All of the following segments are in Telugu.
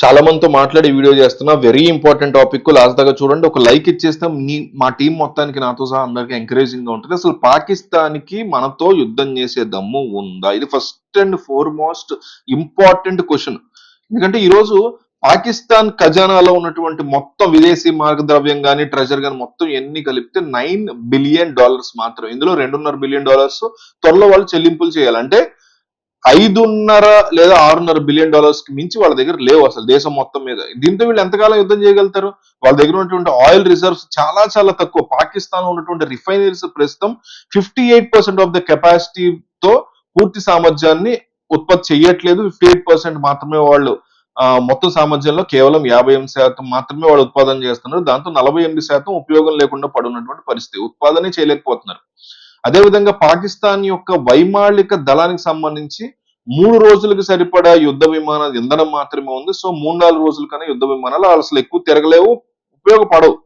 చాలా మందితో మాట్లాడి వీడియో చేస్తున్నా. వెరీ ఇంపార్టెంట్ టాపిక్ లాస్ట్ దాకా చూడండి. ఒక లైక్ ఇచ్చేస్తే. మీ మా టీం మొత్తానికి నాతో సహా అందరికి ఎంకరేజింగ్గా ఉంటుంది. అసలు పాకిస్తాన్కి మనతో యుద్ధం చేసే దమ్ము ఉందా? ఇది first and foremost important question ఎందుకంటే ఈరోజు పాకిస్తాన్ ఖజానాలో ఉన్నటువంటి మొత్తం విదేశీ మార్గద్రవ్యం కానీ ట్రెజర్ కానీ మొత్తం ఎన్ని కలిపితే నైన్ బిలియన్ డాలర్స్ మాత్రం ఇందులో రెండున్నర బిలియన్ డాలర్స్ త్వరలో వాళ్ళు చెల్లింపులు చేయాలంటే ఐదున్నర లేదా ఆరున్నర బిలియన్ డాలర్స్కి మించి వాళ్ళ దగ్గర లేవు అసలు దేశం మొత్తం మీద. దీంతో వీళ్ళు ఎంతకాలం యుద్ధం చేయగలుగుతారు? వాళ్ళ దగ్గర ఉన్నటువంటి ఆయిల్ రిజర్వ్స్ చాలా చాలా తక్కువ. పాకిస్తాన్లో ఉన్నటువంటి రిఫైనరీస్ ప్రస్తుతం fifty eight percent of the కెపాసిటీతో పూర్తి సామర్థ్యాన్ని ఉత్పత్తి చేయట్లేదు. ఫిఫ్టీ ఎయిట్ పర్సెంట్ మాత్రమే వాళ్ళు ఆ, మొత్తం సామర్థ్యంలో కేవలం యాభై ఎనిమిది శాతం మాత్రమే వాళ్ళు ఉత్పాదన చేస్తున్నారు. దాంతో నలభై ఎనిమిది శాతం ఉపయోగం లేకుండా పడున్నటువంటి పరిస్థితి. ఉత్పాదనే చేయలేకపోతున్నారు. అదేవిధంగా పాకిస్తాన్ యొక్క వైమాళిక దళానికి సంబంధించి మూడు రోజులకు సరిపడా యుద్ధ విమాన ఇంధనం మాత్రమే ఉంది. సో మూడు నాలుగు రోజుల కన్నా యుద్ధ విమానాలు అసలు ఎక్కువ తిరగలేవు ఉపయోగపడవు.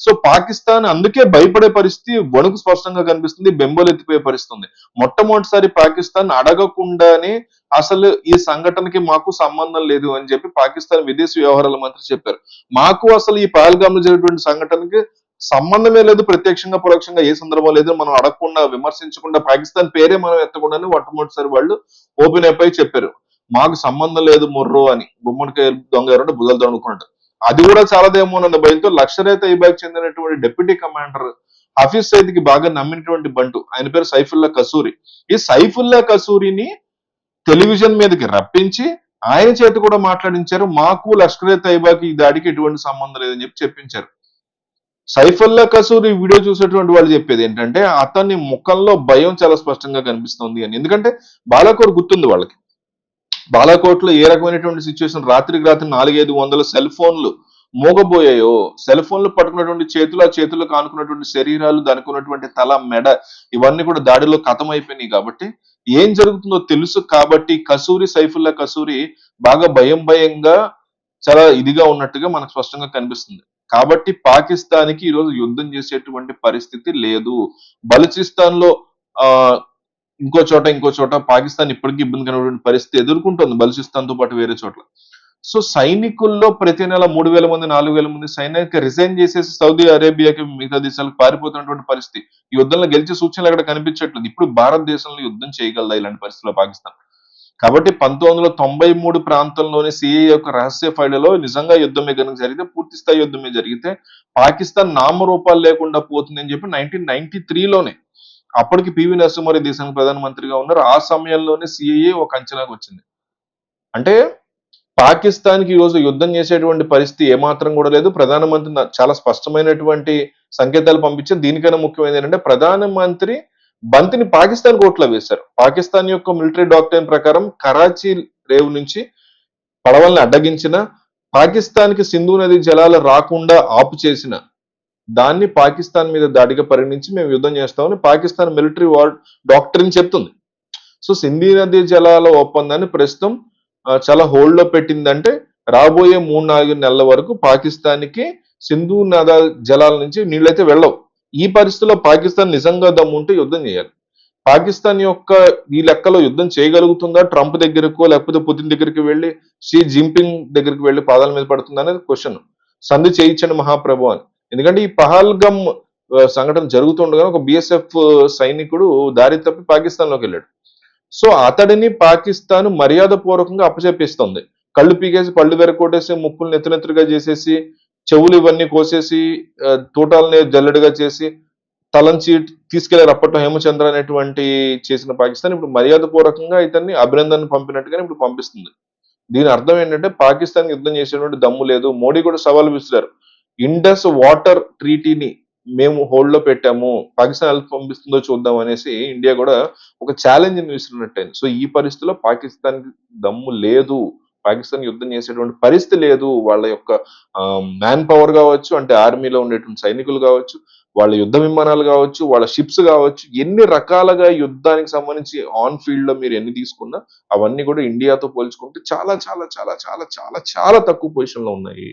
సో పాకిస్తాన్ అందుకే భయపడే పరిస్థితి వణుకు స్పష్టంగా కనిపిస్తుంది బెంబలు ఎత్తిపోయే పరిస్థితి ఉంది మొట్టమొదటిసారి పాకిస్తాన్ అడగకుండానే అసలు ఈ సంఘటనకి మాకు సంబంధం లేదు అని చెప్పి పాకిస్తాన్ విదేశీ వ్యవహారాల మంత్రి చెప్పారు. మాకు అసలు ఈ పహల్గామ్ జరిగినటువంటి సంఘటనకి సంబంధమే లేదు ప్రత్యక్షంగా పరోక్షంగా ఏ సందర్భం లేదు. మనం అడగకుండా విమర్శించకుండా పాకిస్తాన్ పేరే మనం ఎత్తకుండానే మొట్టమొదటిసారి వాళ్ళు ఓపెన్ అయిపోయి చెప్పారు. మాకు సంబంధం లేదు ముర్రు అని. గుమ్మడికాయ దొంగ ఎవరంటే బుధలు దొంగకున్నట్టు. అది కూడా చాలాదేమోనన్న భయంతో లక్షరే తైబాకి చెందినటువంటి డిప్యూటీ కమాండర్ హఫీజ్ సైద్కి బాగా నమ్మినటువంటి బంటు. ఆయన పేరు సైఫుల్లా కసూరి. ఈ సైఫుల్లా కసూరిని టెలివిజన్ మీదకి రప్పించి ఆయన చేత కూడా మాట్లాడించారు. మాకు లష్కరే తైబాకి ఈ దాడికి ఎటువంటి సంబంధం లేదని చెప్పి చెప్పించారు. సైఫుల్లా కసూరి వీడియో చూసేటువంటి వాళ్ళు చెప్పేది ఏంటంటే అతని ముఖంలో భయం చాలా స్పష్టంగా కనిపిస్తుంది అని. ఎందుకంటే బాలాకోట్ గుర్తుంది వాళ్ళకి. బాలాకోట్లో ఏ రకమైనటువంటి సిచ్యువేషన్ రాత్రికి రాత్రి నాలుగైదు వందల సెల్ ఫోన్లు మోగబోయాయో సెల్ ఫోన్లు పట్టుకున్నటువంటి చేతులు ఆ చేతులు కానుకున్నటువంటి శరీరాలు దానికి ఉన్నటువంటి తల మెడ ఇవన్నీ కూడా దాడిలో కథం అయిపోయినాయి కాబట్టి ఏం జరుగుతుందో తెలుసు కాబట్టి కసూరి సైఫుల్లా కసూరి బాగా భయం భయంగా చాలా ఇదిగా ఉన్నట్టుగా మనకు స్పష్టంగా కనిపిస్తుంది. కాబట్టి పాకిస్తాన్కి ఈరోజు యుద్ధం చేసేటువంటి పరిస్థితి లేదు. బలూచిస్తాన్లో ఆ ఇంకో చోట ఇంకో చోట పాకిస్తాన్ ఇప్పటికీ ఇబ్బంది కనబడిన పరిస్థితి ఎదుర్కొంటుంది బలూచిస్తాన్తో పాటు వేరే చోట్ల. సో సైనికుల్లో ప్రతి నెల మూడు వేల మంది నాలుగు వేల మంది సైనిక రిజైన్ చేసేసి సౌదీ అరేబియాకి మిగతా దేశాలకు పారిపోతున్నటువంటి పరిస్థితి. యుద్ధంలో గెలిచే సూచనలు అక్కడ కనిపించట్లేదు. ఇప్పుడు భారతదేశంలో యుద్ధం చేయగలదా ఇలాంటి పరిస్థితుల్లో పాకిస్తాన్? కాబట్టి పంతొమ్మిది వందల తొంభై మూడు ప్రాంతంలోని సిఏ యొక్క రహస్య ఫైళ్ళలో నిజంగా యుద్ధమే కనుక జరిగితే పూర్తి స్థాయి యుద్ధమే జరిగితే పాకిస్తాన్ నామరూపాలు లేకుండా పోతుందని చెప్పి నైన్టీన్ నైన్టీ త్రీలోనే అప్పటికి పివి నరసింహారావు దేశానికి ప్రధానమంత్రిగా ఉన్నారు. ఆ సమయంలోనే సిఏఏ ఒక అంచనాకు వచ్చింది. అంటే పాకిస్తాన్కి ఈరోజు యుద్ధం చేసేటువంటి పరిస్థితి ఏమాత్రం కూడా లేదు. ప్రధానమంత్రి చాలా స్పష్టమైనటువంటి సంకేతాలు పంపించారు దీనికన్నా ముఖ్యమైనది ఏంటంటే ప్రధానమంత్రి బంతిని పాకిస్తాన్ కోట్లో వేశారు. పాకిస్తాన్ యొక్క మిలిటరీ డాక్టర్ ప్రకారం కరాచీ రేవు నుంచి పడవల్ని అడ్డగించిన పాకిస్తాన్కి సింధు నది జలాలు రాకుండా ఆపు చేసిన దాన్ని పాకిస్తాన్ మీద దాడిగా పరిగణించి మేము యుద్ధం చేస్తామని పాకిస్తాన్ మిలిటరీ వార్ డాక్టరీని చెప్తుంది. సో సింధు నది జలాల ఒప్పందాన్ని ప్రస్తుతం చాలా హోల్డ్లో పెట్టిందంటే రాబోయే మూడు నాలుగు నెలల వరకు పాకిస్తాన్కి సింధు నద జలాల నుంచి నీళ్ళైతే వెళ్ళవు. ఈ పరిస్థితిలో పాకిస్తాన్ నిజంగా దమ్ముంటే యుద్ధం చేయాలి. పాకిస్తాన్ యొక్క ఈ లెక్కలో యుద్ధం చేయగలుగుతుందా? ట్రంప్ దగ్గరకో లేకపోతే పుతిన్ దగ్గరికి వెళ్ళి షీ జింపింగ్ దగ్గరికి వెళ్ళి పాదాల మీద పడుతుందా అనేది క్వశ్చన్ సంధి చేయించండి మహాప్రభు అని. ఎందుకంటే ఈ పహల్గమ్ సంఘటన జరుగుతుండగా ఒక బిఎస్ఎఫ్ సైనికుడు దారి తప్పి పాకిస్తాన్లోకి వెళ్ళాడు. సో అతడిని పాకిస్తాన్ మర్యాద పూర్వకంగా అప్పచెప్పిస్తుంది. కళ్ళు పీకేసి పళ్ళు వెరకొట్టేసి ముక్కులు నెత్తునెత్తులుగా చేసేసి చెవులు ఇవన్నీ కోసేసి తూటాలని జల్లెడగా చేసి తలంచి తీసుకెళ్ళారు అప్పట్లో హేమచంద్ర అనేటువంటి చేసిన పాకిస్తాన్. ఇప్పుడు మర్యాద పూర్వకంగా ఇతన్ని అభినందన పంపినట్టుగానే ఇప్పుడు పంపిస్తుంది. దీని అర్థం ఏంటంటే పాకిస్తాన్ యుద్ధం చేసేటువంటి దమ్ము లేదు. మోడీ కూడా సవాల్ విసిరారు. ఇండస్ వాటర్ ట్రీటీని మేము హోల్డ్లో పెట్టాము. పాకిస్తాన్ ఎలా పంపిస్తుందో చూద్దాం అనేసి ఇండియా కూడా ఒక ఛాలెంజ్ విసిరినట్టయింది. సో ఈ పరిస్థితిలో పాకిస్తాన్ దమ్ము లేదు. పాకిస్తాన్ యుద్ధం చేసేటువంటి పరిస్థితి లేదు. వాళ్ళ యొక్క మ్యాన్ పవర్ కావచ్చు అంటే ఆర్మీలో ఉండేటువంటి సైనికులు కావచ్చు వాళ్ళ యుద్ధ విమానాలు కావచ్చు వాళ్ళ షిప్స్ కావచ్చు ఎన్ని రకాలుగా యుద్ధానికి సంబంధించి ఆన్ ఫీల్డ్లో మీరు ఎన్ని తీసుకున్నా అవన్నీ కూడా ఇండియాతో పోల్చుకుంటే చాలా చాలా చాలా చాలా చాలా చాలా తక్కువ పొజిషన్లో ఉన్నాయి.